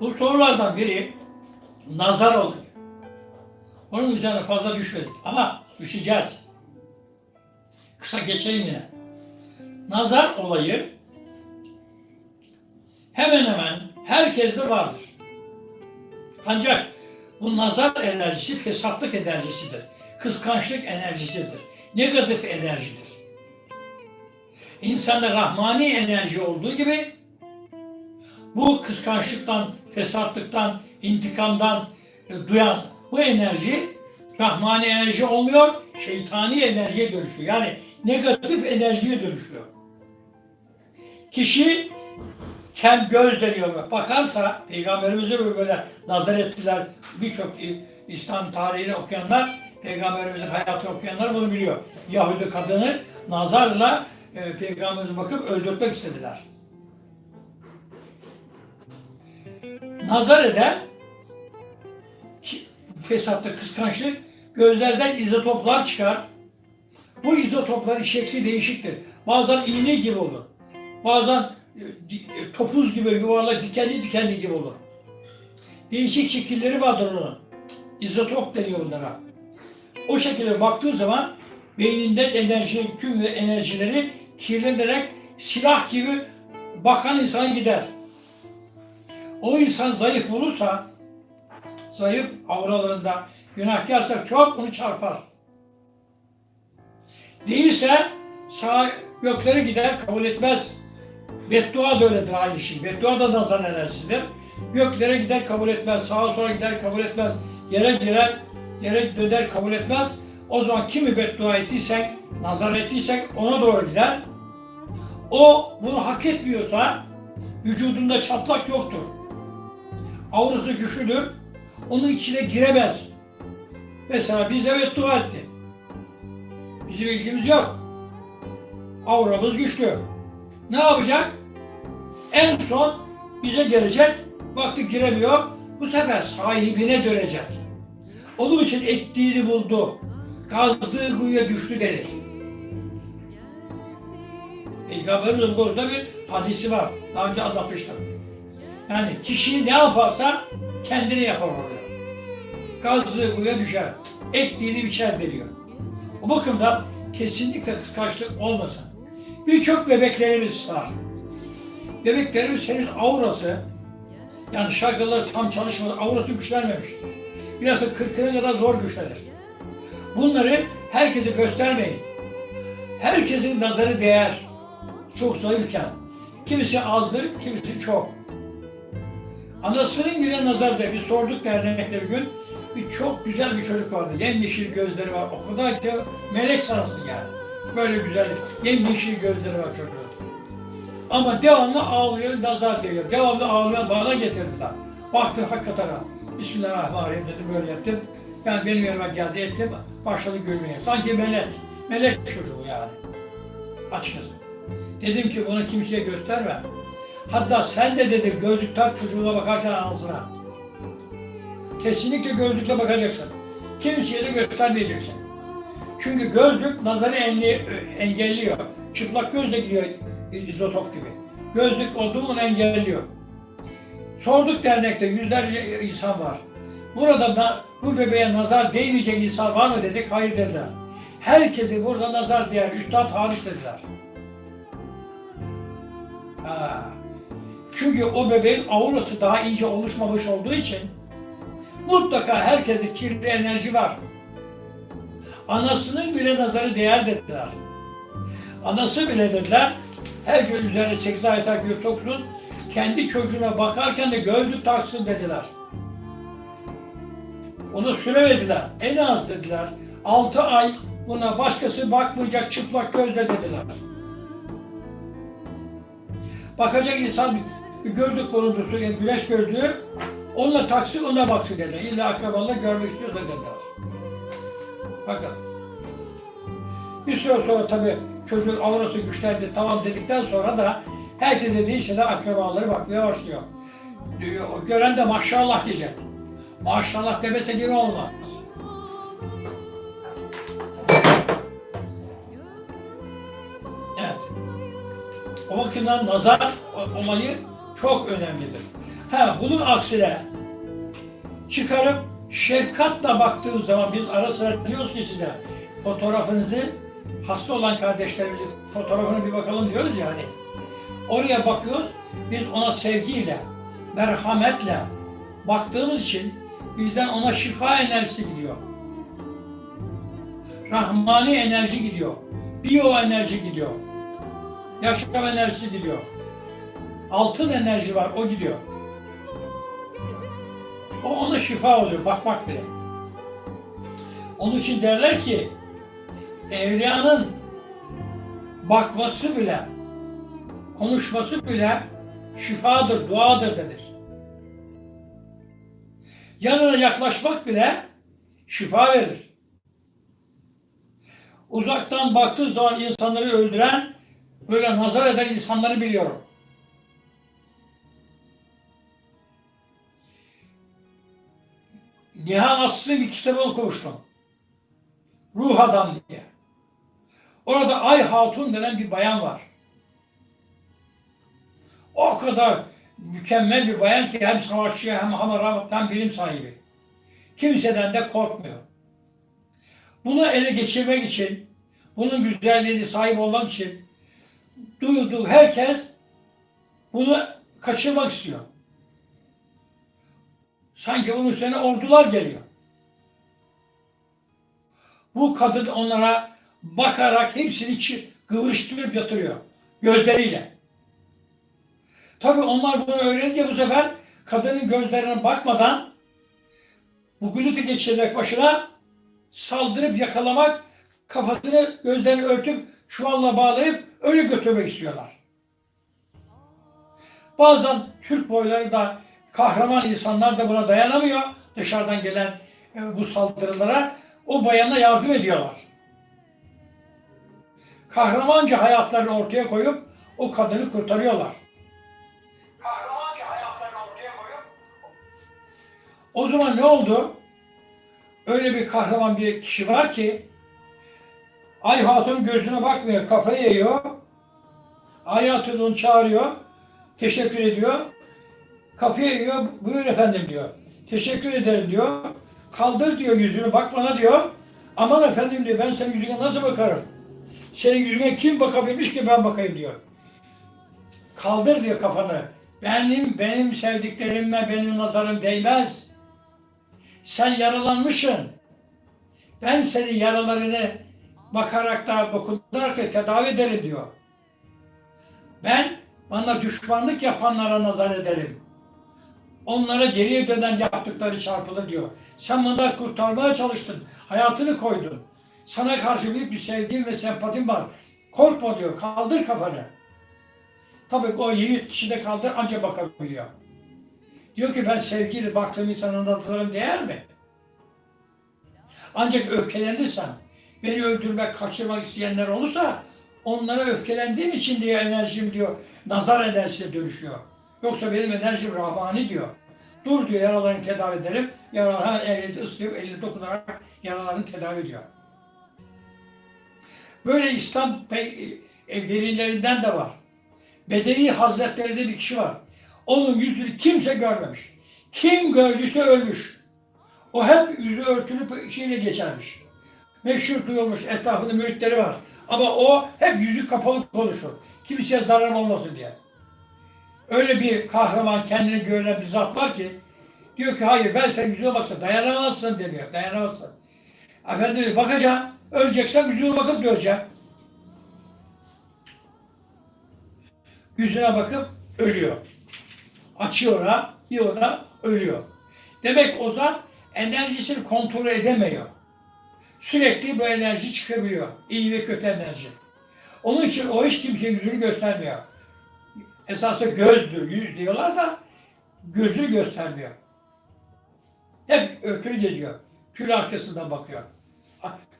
Bu sorulardan biri nazar olayı. Onun üzerine fazla düşmedik ama düşeceğiz. Kısa geçeyim yine. Nazar olayı hemen hemen herkeste vardır. Ancak bu nazar enerjisi fesatlık enerjisidir. Kıskançlık enerjisidir. Negatif enerjidir. İnsanda rahmani enerji olduğu gibi bu kıskançlıktan, fesatlıktan, intikamdan e, duyan bu enerji rahmani enerji olmuyor, şeytani enerjiye dönüşüyor. Yani negatif enerjiye dönüşüyor. Kişi kel göz deniyor. Bakarsa Peygamberimize böyle, nazar ettiler. Birçok İslam tarihini okuyanlar, Peygamberimizin hayatını okuyanlar bunu biliyor. Yahudi kadını nazarla e, Peygamberimize bakıp öldürtmek istediler. Nazar eden fesatlı kıskançlık gözlerden izotoplar çıkar. Bu izotopların şekli değişiktir. Bazen iğne gibi olur. Bazen e, e, topuz gibi yuvarlak dikenli dikenli gibi olur. Değişik şekilleri vardır onun. İzotop deniyor bunlara. O şekilde baktığı zaman beyninden enerji, tüm ve enerjileri kirlenerek silah gibi bakan insan gider. O insan zayıf bulursa, zayıf avralarında günahkarsa çok onu çarpar. Değilse sağ göklere gider kabul etmez. Beddua da öyledir aynı şey. Beddua da nazar enerjisidir. Göklere gider kabul etmez. Sağa sola gider kabul etmez. Yere girer, yere döner kabul etmez. O zaman kimi beddua ettiysek, nazar ettiysek ona doğru gider. O bunu hak etmiyorsa vücudunda çatlak yoktur. Aurası güçlüdür. Onun içine giremez. Mesela bize beddua etti. Bizim ilgimiz yok. Auramız güçlü. Ne yapacak? En son bize gelecek, baktık giremiyor, bu sefer sahibine dönecek. Onun için ettiğini buldu, kazdığı kuyuya düştü denir. Peygamberimizin konuda bir hadisi var. Daha önce anlatmıştım. Yani kişi ne yaparsa kendini yapar orada. Kazdığı kuyuya düşer. Ektiğini biçer deniyor. O bakımdan kesinlikle kıskançlık olmasın. Birçok bebeklerimiz var. Bebeklerimiz henüz aurası, yani şarkıları tam çalışmadı, aurası güçlenmemiştir. Biraz da kırkına kadar zor güçlenir. Bunları herkese göstermeyin. Herkesin nazarı değer. Çok zayıfken. Kimisi azdır, kimisi çok. Anasının bile nazar değer. Biz sorduk dernekte bir gün. Bir çok güzel bir çocuk vardı. Yemyeşil gözleri var. O kadar ki melek sanırsın yani. Böyle güzellik. Yemyeşil gözleri var çocuğun. Ama devamlı ağlıyor, nazar değiyor. Devamlı ağlıyor, bana getirdiler. Baktım hakikaten ha. Bismillahirrahmanirrahim dedim, böyle yaptım. Ben benim yerime geldi, ettim, başladı gülmeye. Sanki melek, melek çocuğu yani. Açıkçası. Dedim ki bunu kimseye gösterme. Hatta sen de dedim gözlük tak çocuğuna bakarken anasına. Kesinlikle gözlükle bakacaksın. Kimseye de göstermeyeceksin. Çünkü gözlük nazarı engelliyor. Çıplak gözle gidiyor izotop gibi. Gözlük oldu engelliyor. Sorduk dernekte yüzlerce insan var. Burada da bu bebeğe nazar değmeyecek insan var mı dedik. Hayır dediler. Herkesi burada nazar değer. Üstad hariç dediler. Ha. Çünkü o bebeğin aurası daha iyice oluşmamış olduğu için mutlaka herkese kirli enerji var. Anasının bile nazarı değer dediler. Anası bile dediler, her gün üzerine 8 ay takıyor soksun, kendi çocuğuna bakarken de gözlük taksın dediler. Onu süremediler. En az dediler. 6 ay buna başkası bakmayacak çıplak gözle dediler. Bakacak insan bir gözlük bulundursun, güneş gözlüğü, onunla taksın, onunla baksın dediler. İlla akrabalar görmek istiyorsa dediler. Bakın. Bir süre sonra tabii çocuğun aurası güçlendi tamam dedikten sonra da herkes dediği şeyler akrabaları bakmaya başlıyor. Diyor, gören de maşallah diyecek. Maşallah demese gibi olmaz. Evet. O bakımdan nazar olayı çok önemlidir. Ha bunun aksine çıkarıp şefkatle baktığın zaman biz ara sıra diyoruz ki size fotoğrafınızı hasta olan kardeşlerimizin fotoğrafını bir bakalım diyoruz yani. Oraya bakıyoruz. Biz ona sevgiyle, merhametle baktığımız için bizden ona şifa enerjisi gidiyor. Rahmani enerji gidiyor. Biyo enerji gidiyor. Yaşam enerjisi gidiyor. Altın enerji var, o gidiyor. O ona şifa oluyor, bak bak bile. Onun için derler ki, evliyanın bakması bile, konuşması bile şifadır, duadır denir. Yanına yaklaşmak bile şifa verir. Uzaktan baktığı zaman insanları öldüren, böyle nazar eden insanları biliyorum. Nihan Atsız'ın bir kitabını okumuştum. Ruh Adam diye. Orada Ay Hatun denen bir bayan var. O kadar mükemmel bir bayan ki hem savaşçı hem hamara hem bilim sahibi. Kimseden de korkmuyor. Bunu ele geçirmek için, bunun güzelliğini sahip olmak için duyduğu herkes bunu kaçırmak istiyor. Sanki bunun üstüne ordular geliyor. Bu kadın onlara bakarak hepsini kıvırıştırıp yatırıyor. Gözleriyle. Tabii onlar bunu öğrenince bu sefer kadının gözlerine bakmadan bu gluti geçirmek başına saldırıp yakalamak, kafasını gözlerini örtüp çuvalla bağlayıp öyle götürmek istiyorlar. Bazen Türk boyları da kahraman insanlar da buna dayanamıyor. Dışarıdan gelen e, bu saldırılara o bayana yardım ediyorlar. Kahramanca hayatlarını ortaya koyup o kadını kurtarıyorlar. Kahramanca hayatlarını ortaya koyup o zaman ne oldu? Öyle bir kahraman bir kişi var ki Ay Hatun gözüne bakmıyor, kafayı eğiyor. Ay Hatun onu çağırıyor, teşekkür ediyor. Kafaya eğiyor, buyur efendim diyor. Teşekkür ederim diyor. Kaldır diyor yüzünü, bak bana diyor. Aman efendim diyor, ben senin yüzüne nasıl bakarım? Senin yüzüne kim bakabilmiş ki ben bakayım diyor. Kaldır diyor kafanı. Benim, benim sevdiklerime benim nazarım değmez. Sen yaralanmışsın. Ben senin yaralarını bakarak da dokunarak da tedavi ederim diyor. Ben bana düşmanlık yapanlara nazar ederim. Onlara geriye dönen yaptıkları çarpılır diyor. Sen bana kurtarmaya çalıştın. Hayatını koydun. Sana karşı büyük bir sevgim ve sempatim var. Korkma diyor. Kaldır kafanı. Tabii ki o yiğit kişi de kaldır anca bakabiliyor. Diyor ki ben sevgili baktığım insana nazarım değer mi? Ancak öfkelenirsem, beni öldürmek, kaçırmak isteyenler olursa onlara öfkelendiğim için diye enerjim diyor, nazar enerjisine dönüşüyor. Yoksa benim enerjim rahmani diyor. Dur diyor yaralarını tedavi ederim. Yaralarını elinde ıslayıp elini dokunarak yaralarını tedavi ediyor. Böyle İslam e, velilerinden de var. Bedevi Hazretleri'de bir kişi var. Onun yüzünü kimse görmemiş. Kim gördüyse ölmüş. O hep yüzü örtülü şeyle geçermiş. Meşhur duyulmuş, etrafında müritleri var. Ama o hep yüzü kapalı konuşur. Kimseye zarar olmasın diye. Öyle bir kahraman kendini gören bir zat var ki diyor ki hayır ben senin yüzüne baksam dayanamazsın demiyor. Dayanamazsın. Efendim diyor, bakacağım. Öleceksen yüzüne bakıp da öleceğim. Yüzüne bakıp ölüyor. Açıyor ona, bir ona ölüyor. Demek o zat enerjisini kontrol edemiyor. Sürekli bu enerji çıkabiliyor. İyi ve kötü enerji. Onun için o hiç kimseye yüzünü göstermiyor. Esasında gözdür, yüz diyorlar da gözünü göstermiyor. Hep örtülü geziyor. Tül arkasından bakıyor.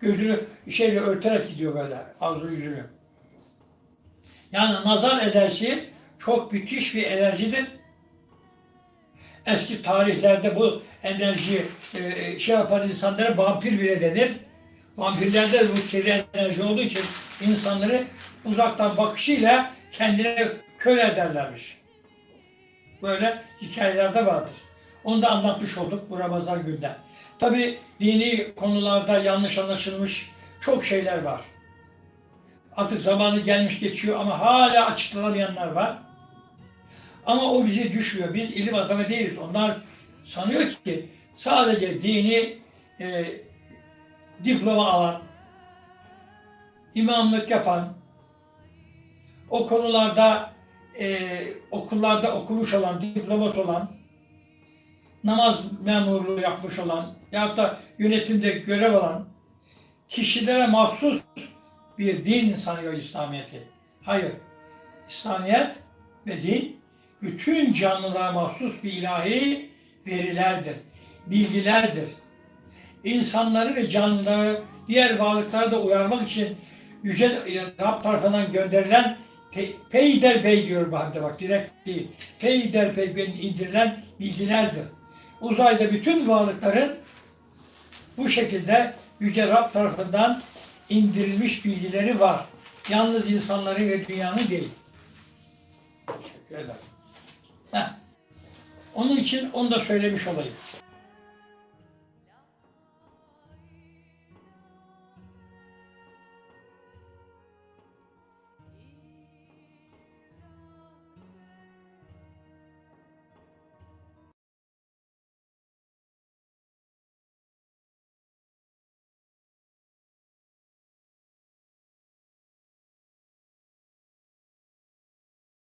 Gözünü şeyle örterek gidiyor böyle ağzını yüzünü. Yani nazar enerjisi çok müthiş bir enerjidir. Eski tarihlerde bu enerji e, şey yapan insanlara vampir bile denir. Vampirlerde de bu kirli enerji olduğu için insanları uzaktan bakışıyla kendine köle ederlermiş. Böyle hikayeler de vardır. Onu da anlatmış olduk bu Ramazan günde. Tabi dini konularda yanlış anlaşılmış çok şeyler var. Artık zamanı gelmiş geçiyor ama hala açıklanamayanlar var. Ama o bize düşmüyor. Biz ilim adamı değiliz. Onlar sanıyor ki sadece dini e, diploma alan, imamlık yapan, o konularda e, okullarda okumuş olan, diploması olan, namaz memurluğu yapmış olan ya da yönetimde görev alan kişilere mahsus bir din sanıyor İslamiyet'i. Hayır. İslamiyet ve din bütün canlılara mahsus bir ilahi verilerdir, bilgilerdir. İnsanları ve canlıları, diğer varlıkları da uyarmak için Yüce Rab tarafından gönderilen pe- peyderpey diyor bu halde bak direkt değil. Peyderpey indirilen bilgilerdir. Uzayda bütün varlıkların bu şekilde Yüce Rab tarafından indirilmiş bilgileri var. Yalnız insanların ve dünyanın değil. Teşekkür. Heh. Onun için onu da söylemiş olayım.